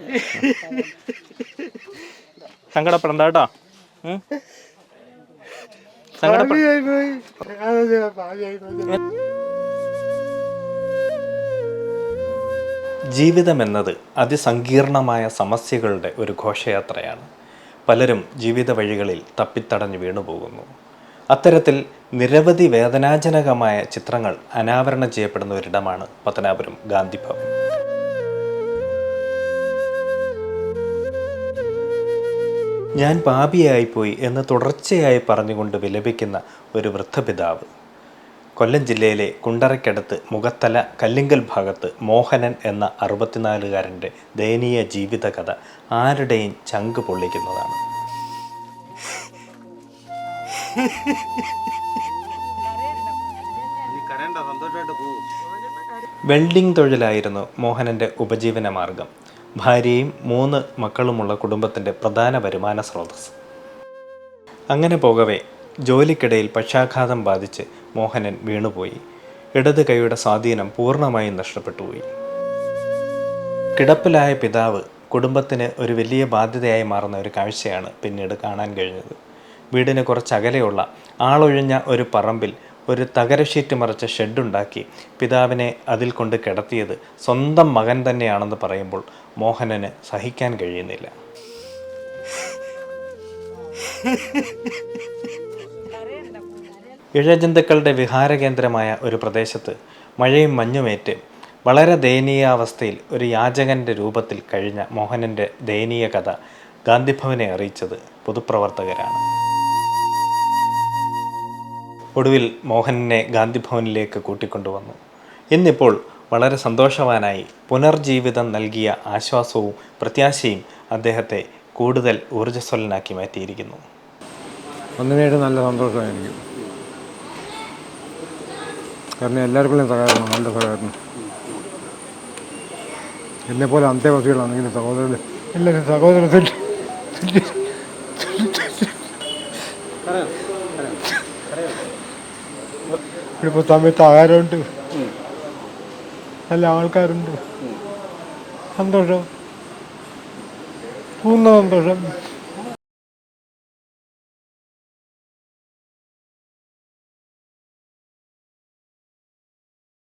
സങ്കടപ്പെടണ്ട കേട്ടോ? ജീവിതം എന്നത് അതിസങ്കീർണമായ സമസ്യകളുടെ ഒരു ഘോഷയാത്രയാണ്. പലരും ജീവിത വഴികളിൽ തപ്പിത്തടഞ്ഞു വീണുപോകുന്നു. അത്തരത്തിൽ നിരവധി വേദനാജനകമായ ചിത്രങ്ങൾ അനാവരണം ചെയ്യപ്പെടുന്ന ഒരിടമാണ് പത്തനാപുരം ഗാന്ധി ഭവൻ ഞാൻ പാപിയായിപ്പോയി എന്ന് തുടർച്ചയായി പറഞ്ഞുകൊണ്ട് വിലപിക്കുന്ന ഒരു വൃദ്ധപിതാവ്. കൊല്ലം ജില്ലയിലെ കുണ്ടറയ്ക്കടുത്ത് മുഖത്തല കല്ലിങ്കൽ ഭാഗത്ത് മോഹനൻ എന്ന അറുപത്തിനാലുകാരന്റെ ദയനീയ ജീവിതകഥ ആരുടെയും ചങ്ക് പൊള്ളിക്കുന്നതാണ്. വെൽഡിംഗ് തൊഴിലായിരുന്നു മോഹനന്റെ ഉപജീവന മാർഗം ഭാര്യയും മൂന്ന് മക്കളുമുള്ള കുടുംബത്തിന്റെ പ്രധാന വരുമാന സ്രോതസ് അങ്ങനെ പോകവേ ജോലിക്കിടയിൽ പക്ഷാഘാതം ബാധിച്ച് മോഹനൻ വീണുപോയി. ഇടത് കൈയുടെ സ്വാധീനം പൂർണമായും നഷ്ടപ്പെട്ടുപോയി. കിടപ്പിലായ പിതാവ് കുടുംബത്തിന് ഒരു വലിയ ബാധ്യതയായി മാറുന്ന ഒരു കാഴ്ചയാണ് പിന്നീട് കാണാൻ കഴിഞ്ഞത്. വീടിന് കുറച്ചകലെയുള്ള ആളൊഴിഞ്ഞ ഒരു പറമ്പിൽ ഒരു തകര ഷീറ്റ് മറച്ച ഷെഡുണ്ടാക്കി പിതാവിനെ അതിൽ കൊണ്ട് കിടത്തിയത് സ്വന്തം മകൻ തന്നെയാണെന്ന് പറയുമ്പോൾ മോഹനന് സഹിക്കാൻ കഴിയുന്നില്ല. ഇഴജന്തുക്കളുടെ വിഹാരകേന്ദ്രമായ ഒരു പ്രദേശത്ത് മഴയും മഞ്ഞുമേറ്റ് വളരെ ദയനീയാവസ്ഥയിൽ ഒരു യാചകന്റെ രൂപത്തിൽ കഴിഞ്ഞ മോഹനന്റെ ദയനീയ കഥ ഗാന്ധിഭവനെ അറിയിച്ചത് പൊതുപ്രവർത്തകരാണ്. ഒടുവിൽ മോഹനെ ഗാന്ധിഭവനിലേക്ക് കൂട്ടിക്കൊണ്ടുവന്നു. എന്നിപ്പോൾ വളരെ സന്തോഷവാനായി പുനർജീവിതം നൽകിയ ആശ്വാസവും പ്രത്യാശയും അദ്ദേഹത്തെ കൂടുതൽ ഊർജസ്വലനാക്കി മാറ്റിയിരിക്കുന്നു. ഒന്നിനായിട്ട് നല്ല സന്തോഷമായിരിക്കും. കാരണം എല്ലാവർക്കും സഹകരണം നല്ല സഹകരണം. എന്നെപ്പോലെ അന്തേവാസികളാണെങ്കിലും സഹോദരൻ എല്ലാവരും സഹോദരത്തിൽ ഇപ്പോൾ സമയത്ത് ആഹാരമുണ്ട് നല്ല ആൾക്കാരുണ്ട്. സന്തോഷം. പൂർണ സന്തോഷം.